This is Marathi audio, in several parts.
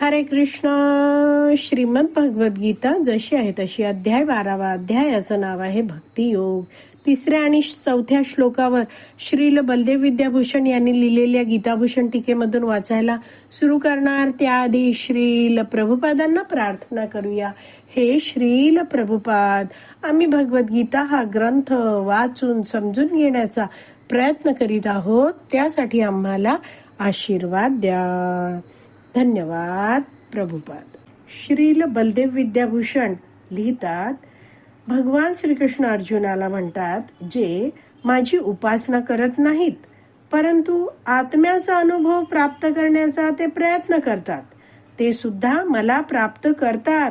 हरे कृष्ण. श्रीमद भगवत गीता जशी आहे तशी अध्याय बारावा अध्यायाचं नाव आहे भक्ती योग तिसऱ्या आणि चौथ्या श्लोकावर श्रील बलदेव विद्याभूषण यांनी लिहिलेल्या गीताभूषण टीकेमधून वाचायला सुरू करणार. त्याआधी श्रील प्रभुपादांना प्रार्थना करूया. हे श्रील प्रभुपाद आम्ही भगवद्गीता हा ग्रंथ वाचून समजून घेण्याचा प्रयत्न करीत आहोत. त्यासाठी आम्हाला आशीर्वाद द्या. धन्यवाद प्रभुपाद. श्रील बलदेव विद्याभूषण लिहितात भगवान श्रीकृष्ण अर्जुनाला म्हणतात जे माझी उपासना करत नाहीत परंतु आत्म्याचा अनुभव प्राप्त करण्याचा ते प्रयत्न करतात. ते सुद्धा मला प्राप्त करतात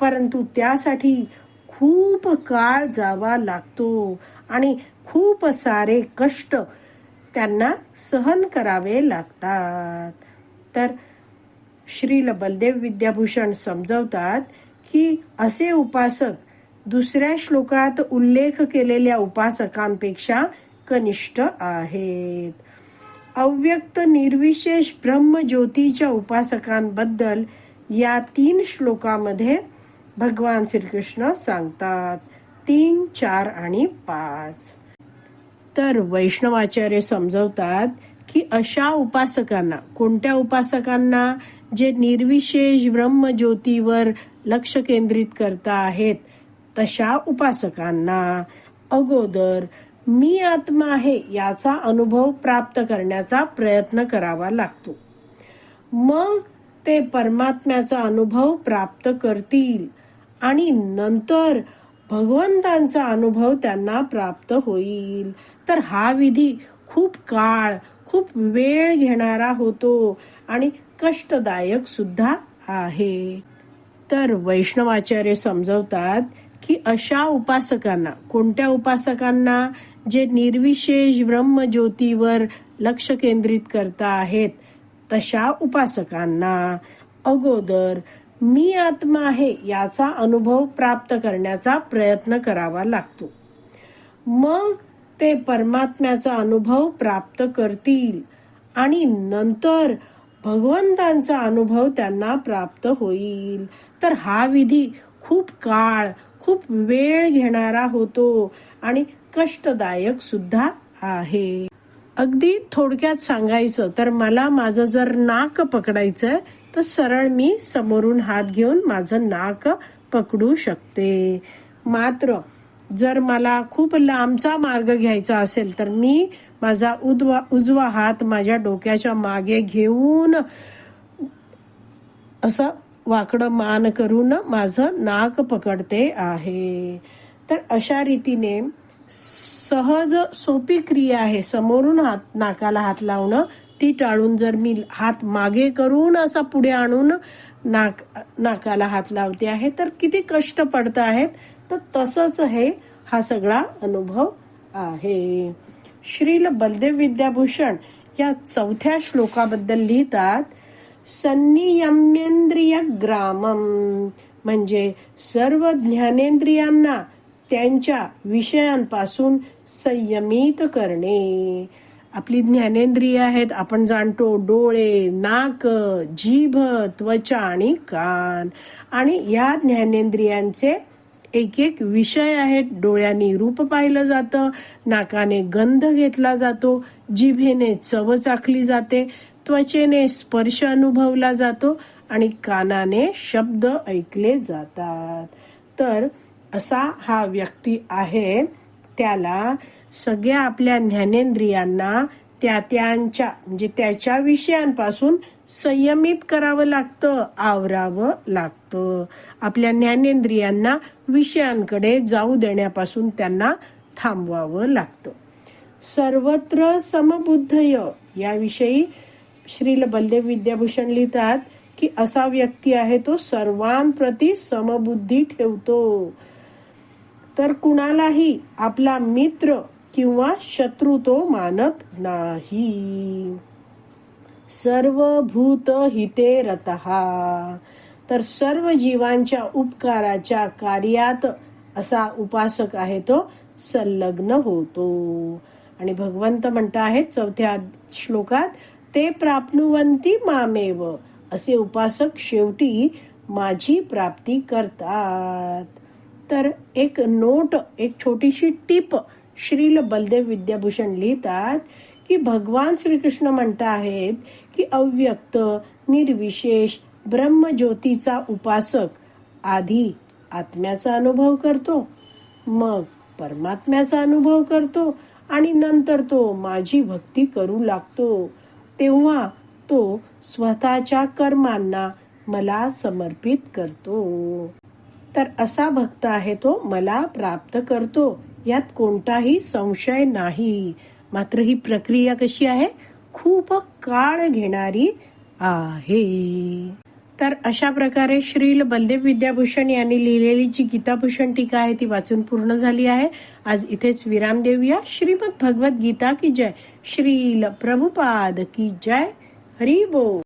परंतु त्यासाठी खूप काळ जावा लागतो आणि खूप सारे कष्ट त्यांना सहन करावे लागतात. तर श्रील बलदेव विद्याभूषण समजवतात की असे उपासक दुसऱ्या श्लोकात उल्लेख केलेल्या उपासकांपेक्षा कनिष्ठ आहेत. अव्यक्त निर्विशेष ब्रह्मज्योतीच्या उपासकांबद्दल या तीन श्लोकामध्ये भगवान श्रीकृष्ण सांगतात. तीन चार आणि पाच. तर वैष्णवाचार्य समजवतात की अशा उपासकांना कोणत्या उपासकांना जे निर्विशेष ब्रह्मज्योतीवर लक्ष केंद्रित करता आहेत तशा उपासकांना अगोदर मी आत्मा आहे याचा अनुभव प्राप्त करण्याचा प्रयत्न करावा लागतो. मग ते परमात्म्याचा अनुभव प्राप्त करतील आणि नंतर भगवंतांचा अनुभव त्यांना प्राप्त होईल. तर हा विधी खूप काळ खूप वेळ घेणारा होतो आणि कष्टदायक सुद्धा आहे. तर वैष्णवाचार्य समजवतात की अशा उपासकांना कोणत्या उपासकांना जे निर्विशेष ब्रह्मज्योतीवर लक्ष केंद्रित करता आहेत तशा उपासकांना अगोदर मी आत्मा आहे याचा अनुभव प्राप्त करण्याचा प्रयत्न करावा लागतो. मग ते परमात्म्याचा अनुभव प्राप्त करतील. आणि नंतर भगवंतांचा अनुभव त्यांना प्राप्त होईल. तर हा विधी खूप काळ खूप वेळ घेणारा होतो आणि कष्टदायक सुद्धा आहे. अगदी थोडक्यात सांगायचं तर मला माझं जर नाक पकडायचं तर सरळ मी समोरून हात घेऊन माझं नाक पकडू शकते. मात्र जर मला खूप लांबचा मार्ग घ्यायचा असेल तर मी माझा उजवा उजवा हात माझ्या डोक्याच्या मागे घेऊन असं वाकडं मान करून माझं नाक पकडते आहे. तर अशा रीतीने सहज सोपी क्रिया आहे. समोरून हात नाकाला हात लावणं ती टाळून जर मी हात मागे करून असा पुढे आणून नाक नाकाला हात लावते आहे तर किती कष्ट पडत आहेत. तर तसंच हे हा सगळा अनुभव आहे. श्रील बलदेव विद्याभूषण या चौथ्या श्लोकाबद्दल लिहितात संनियमेंद्रिय ग्रामम. म्हणजे सर्व ज्ञानेंद्रियांना त्यांच्या विषयांपासून संयमित करणे. आपली ज्ञानेंद्रिय आहेत आपण जाणतो डोळे नाक जीभ त्वचा आणि कान. आणि या ज्ञानेंद्रियांचे एक एक विषय आहेत. डोळ्यांनी रूप पाहिलं जातं. नाकाने गंध घेतला जातो. जिभेने चव चाखली जाते. त्वचेने स्पर्श अनुभवला जातो आणि कानाने शब्द ऐकले जातात. तर असा हा व्यक्ती आहे. त्याला सगळ्या आपल्या ज्ञानेंद्रियांना त्या त्यांच्या म्हणजे त्याच्या विषयांपासून संयमित करावं लागतं आवरावं लागतं. आपल्या ज्ञानेंद्रियांना विषयांकडे जाऊ देण्यापासून त्यांना थांबवावं लागतं. सर्वत्र समबुद्धय याविषयी श्रील बलदेव विद्याभूषण लिहितात की असा व्यक्ती आहे तो सर्वांप्रती समबुद्धी ठेवतो. तर कुणालाही आपला मित्र किंवा शत्रू तो मानत नाही. सर्व भूत हिते रतहा तर सर्व जीवांच्या उपकाराच्या कार्यात असा उपासक आहे तो संलग्न होतो. आणि भगवंत म्हणत आहेत चौथ्या श्लोकात ते प्राप्नुवंती मामेव. असे उपासक शेवटी माझी प्राप्ती करतात. तर एक नोट एक छोटीशी टीप श्रील बलदेव विद्याभूषण लिहितात की भगवान श्रीकृष्ण म्हणत आहेत की अव्यक्त निर्विशेष ब्रह्मज्योतीचा उपासक आधी आत्म्याचा अनुभव करतो मग परमात्म्याचा अनुभव करतो आणि नंतर तो माझी भक्ती करू लागतो. तेव्हा तो स्वतःच्या कर्मांना मला समर्पित करतो. तर असा भक्त आहे तो मला प्राप्त करतो. यात कोणताही संशय नाही. मात्र ही प्रक्रिया कशी आहे? खूप काळ घेणारी आहे. तर अशा प्रकारे श्रील बलदेव विद्याभूषण यांनी लिहिलेली जी गीताभूषण टीका आहे ती वाचून पूर्ण झाली आहे. आज इथेच विराम देऊया. श्रीमद भगवत गीता की जय? श्रील प्रभुपाद की जय? हरी बोल.